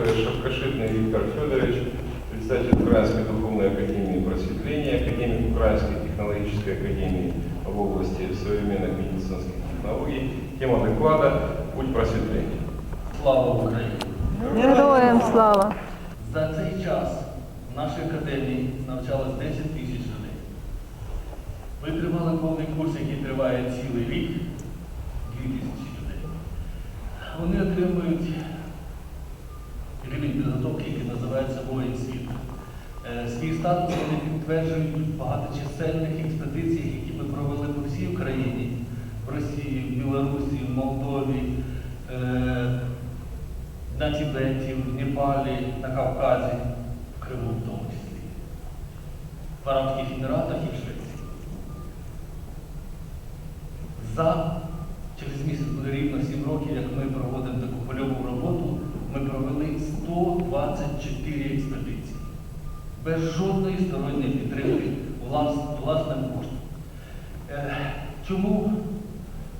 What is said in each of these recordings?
Шапкашитный Виктор Федорович, председатель Украинской духовной академии просветления, академик Украинской технологической академии в области современных медицинских технологий. Тема доклада «Путь просветления». Слава Україні! Героям слава! За цей час в нашій академії навчалось 10 тисяч людей. Ви тримали повний курс, який триває цілий рік, 2 тисячі людей. Вони отримують підтверджують багаточисельних експедиціях, які ми провели по всій Україні, в Росії, в Білорусі, в Молдові, е, на Тібеті, в Непалі, на Кавказі, в Криму в тому числі, в Арабських Еміратах і в Швеції. За через місяць буде рівно 7 років, як ми проводимо таку польову роботу, ми провели 124 експедиції. Без жодної сторонньої підтримки влас, власним коштом. Е, чому,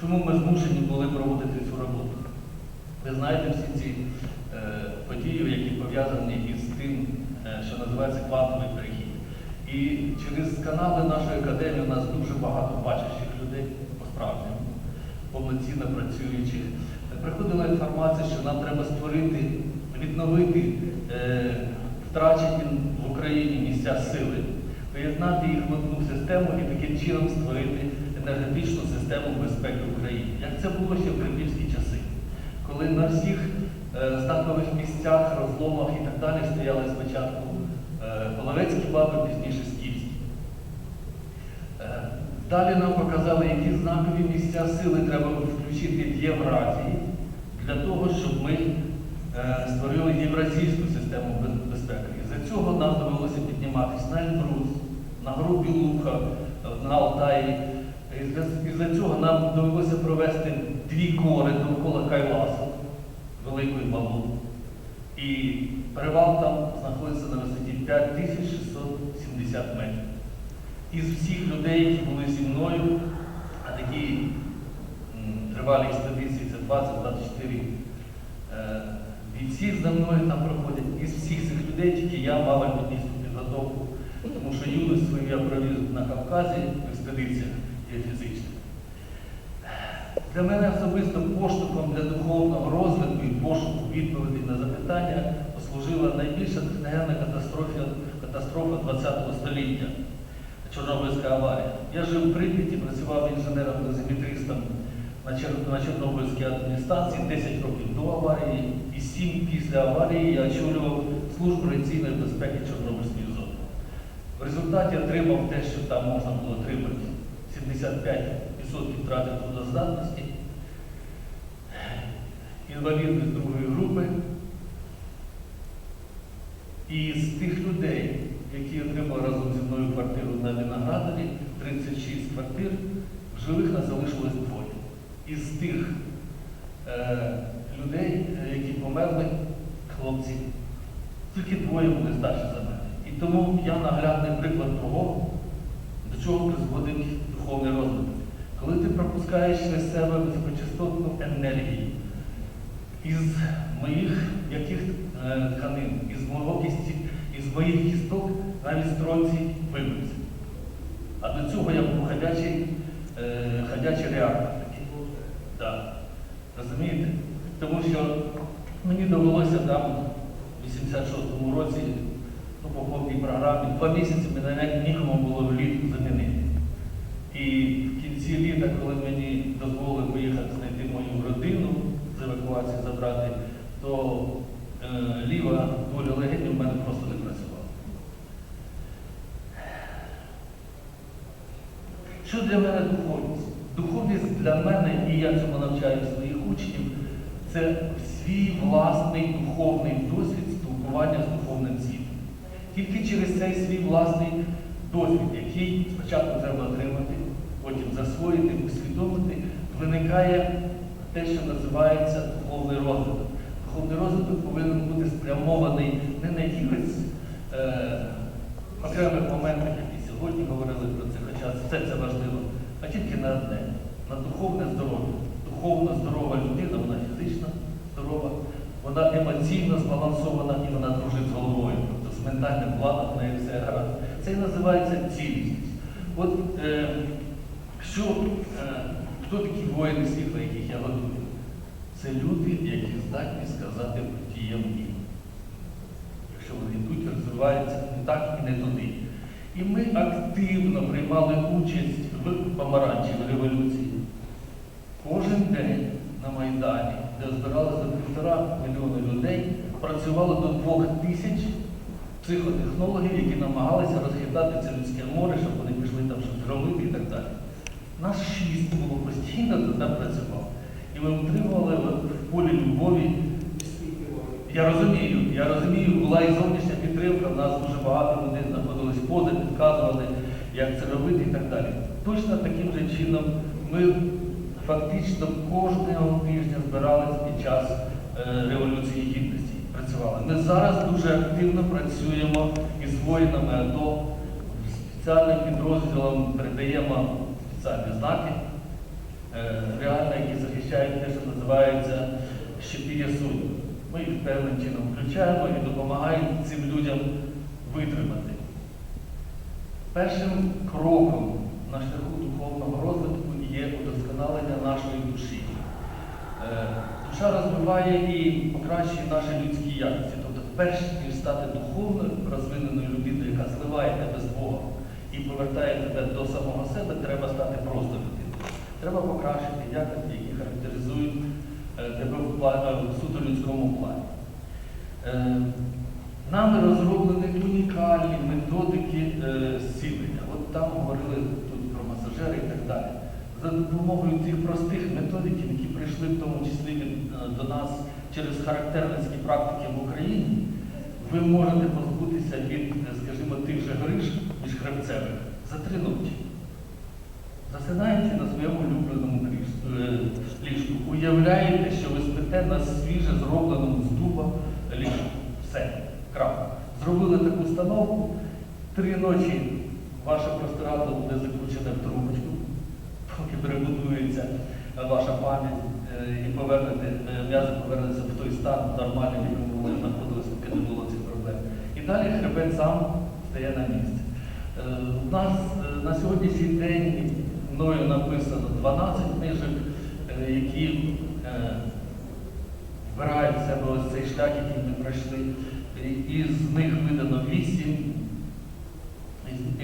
чому ми змушені були проводити цю роботу? Ви знаєте всі ці е, події, які пов'язані із тим, е, що називається квантовий перехід. І через канали нашої академії у нас дуже багато бачащих людей по-справжньому, повноцінно працюючих. Приходила інформація, що нам треба створити, відновити е, втрачені Україні місця сили, поєднати їх в одну систему і таким чином створити енергетичну систему безпеки України. Як це було ще в кремлівські часи, коли на всіх е, знакових місцях, розломах і так далі стояли спочатку е, половецькі баби, пізніше скіфські. Е, Далі нам показали, які знакові місця сили треба включити в Євразії для того, щоб ми створили євразійську систему безпеки. І за цього нам довелося підніматися на Ельбрус, на Гору Білуха, е, на Алтаї. І за- цього нам довелося провести дві кори довкола Кайласу, велику і малу. І перевал там знаходиться на висоті 5670 метрів із всіх людей, які були зі мною, а такі тривалі експедиції, це 20-24 е, бійці за мною там проходять. Із всіх цих людей тільки я мав альпіністську підготовку, тому що юність свою я провів на Кавказі в експедиціях геофізичних. Для мене особисто поштовхом для духовного розвитку і пошуку відповідей на запитання послужила найбільша техногенна катастрофа, катастрофа ХХ століття. Чорнобильська аварія. Я жив в Прип'яті, працював інженером-дозиметристом на, Чорнобильській атомній станції 10 років до аварії і 7 після аварії я очолював службу радіаційної безпеки Чорнобильської зони. В результаті отримав те, що там можна було отримати 75% втрати трудоздатності, інвалідність другої групи. І з тих людей, які отримали разом зі мною квартиру на Виноградарі, 36 квартир, в живих нас залишилось двоє. Із тих е, людей, е, які померли, хлопці, тільки двоє були старші за мене. І тому я наглядний приклад того, до чого призводить духовний розвиток. Коли ти пропускаєш через себе високочастотну енергію, із моїх яких е, тканин, із мого кісті, із моїх кісток навіть стронці вибився. А до цього я був ходячий, е, ходячий реактор. Да. Розумієте? Тому що мені довелося там в 86-му році, ну, по повній програмі, два місяці мене навіть нікому було влітку замінити. І в кінці літа, коли мені дозволили поїхати знайти мою родину з евакуації забрати, то е, ліва доля легенів в мене просто не працювала. Що для мене духовність? Духовність для мене, і я цьому навчаю своїх учнів, це свій власний духовний досвід спілкування з духовним світом. Тільки через цей свій власний досвід, який спочатку треба отримати, потім засвоїти, усвідомити, виникає те, що називається духовний розвиток. Духовний розвиток повинен бути спрямований не на якихось е, окремих моментах, які сьогодні говорили про це, хоча все це важливо, а тільки на одне, на духовне здоров'я. Духовно здорова людина, вона фізично здорова, вона емоційно збалансована і вона дружить з головою. Тобто з ментальним планом в неї все гаразд. Це і називається цілісність. От е, що, е, хто такі воїни світла, яких я готую? Це люди, які здатні сказати водіям ні. Якщо вони йдуть, розвиваються не так і не туди. І ми активно приймали участь в помаранчевій революції. Майдані, де збиралося півтора мільйона людей, працювало до двох тисяч психотехнологів, які намагалися розхитати це людське море, щоб вони пішли там щось робити і так далі. Нас шість було постійно туди працював. І ми утримували в полі любові. Я розумію, я розумію, була і зовнішня підтримка, в нас дуже багато людей знаходились поза, підказували, як це робити і так далі. Точно таким же чином ми фактично кожного тижня збирались під час е, Революції Гідності. Працювали. Ми зараз дуже активно працюємо із воїнами АТО, спеціальним підрозділом передаємо спеціальні знаки, е, реально, які захищають те, що називається щепір'я суддів. Ми їх певним чином включаємо і допомагаємо цим людям витримати. Першим кроком на шляху духовного розвитку є удосконалення нашої душі. Е, Душа розвиває і покращує наші людські якості. Тобто, перш ніж стати духовно розвиненою людиною, яка зливає тебе з Богом і повертає тебе до самого себе, треба стати просто людиною. Треба покращити якості, які характеризують е, тебе в, в суто людському плані. Е, Нами розроблені унікальні методики е, зцілення. От там говорили тут про масажери і так далі. За допомогою цих простих методиків, які прийшли в тому числі е, до нас через характерницькі практики в Україні, ви можете позбутися від, е, скажімо, тих же гриж міжхребцевих за три ночі. Засинаючи на своєму улюбленому е, ліжку, уявляєте, що ви спите на свіже зробленому з дуба ліжку. Все, крапка. Зробили таку установку, три ночі ваше простирадло буде закручене в трубочку, поки перебудується ваша пам'ять е, і повернете, е, м'язи повернеться в той стан нормальний, в якому ви знаходилися, поки не було цих проблем. І далі хребет сам стає на місце. Е, У нас на сьогоднішній день мною написано 12 книжок, які вбирають в себе ось цей шлях, який ми пройшли. І- Із них видано 8.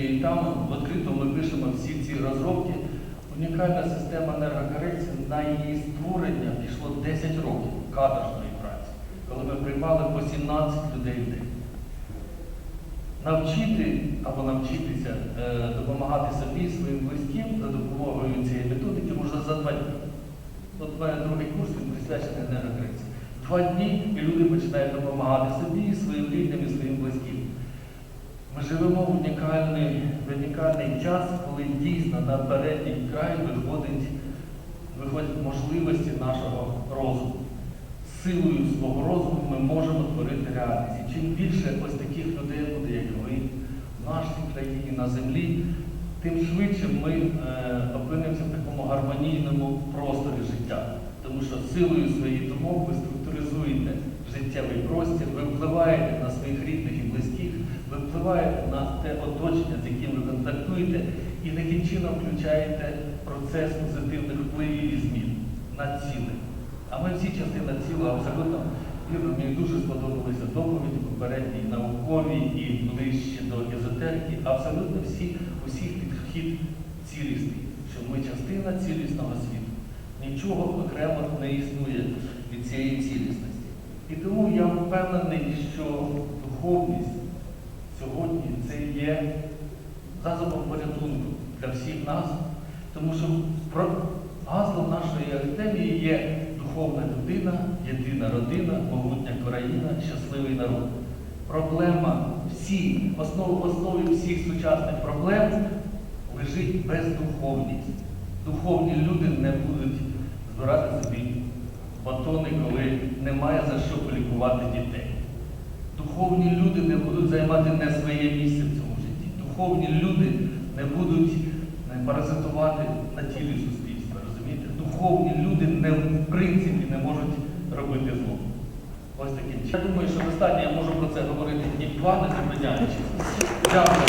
І, там відкрито ми пишемо всі ці розробки. Унікальна система енергокорекції на її створення пішло 10 років каторжної праці, коли ми приймали по 17 людей в день. Навчити або навчитися е, допомагати собі своїм близьким за допомогою цієї методики можна за два дні. От у мене другий курс він присвячений енергокорекції. Два дні і люди починають допомагати собі, своїм рідним. Ми живемо в унікальний, в унікальний час, коли дійсно на передній край виходить, виходять можливості нашого розуму. Силою свого розуму ми можемо творити реальність. І чим більше ось таких людей буде, як ви, в нашій країні, на землі, тим швидше ми е, опинимося в такому гармонійному просторі життя. Тому що силою своїх думок ви структуризуєте життєвий простір, ви впливаєте на своїх рідних і близьких, впливаєте на те оточення, з яким ви контактуєте, і таким чином включаєте процес позитивних впливів і змін на ціле. А ми всі частина ціла абсолютно вірно, мені дуже сподобалися доповіді попередні, і наукові і ближче до езотерики. Абсолютно всі, усіх підхід цілісний, що ми частина цілісного світу. Нічого окремо не існує від цієї цілісності. І тому я впевнений, що духовність сьогодні це є засобом порятунку для всіх нас, тому що гаслом нашої академії є духовна людина, єдина родина, могутня країна, щасливий народ. Проблема всі, основ, основі всіх сучасних проблем лежить бездуховність. Духовні люди не будуть збирати собі батони, коли немає за що полікувати дітей. Духовні люди не будуть займати не своє місце в цьому житті. Духовні люди не будуть паразитувати на тілі суспільства. Розумієте? Духовні люди не, в принципі не можуть робити зло. Ось чином. Я думаю, що достатньо я можу про це говорити дні два, не зупиняючись. Дякую.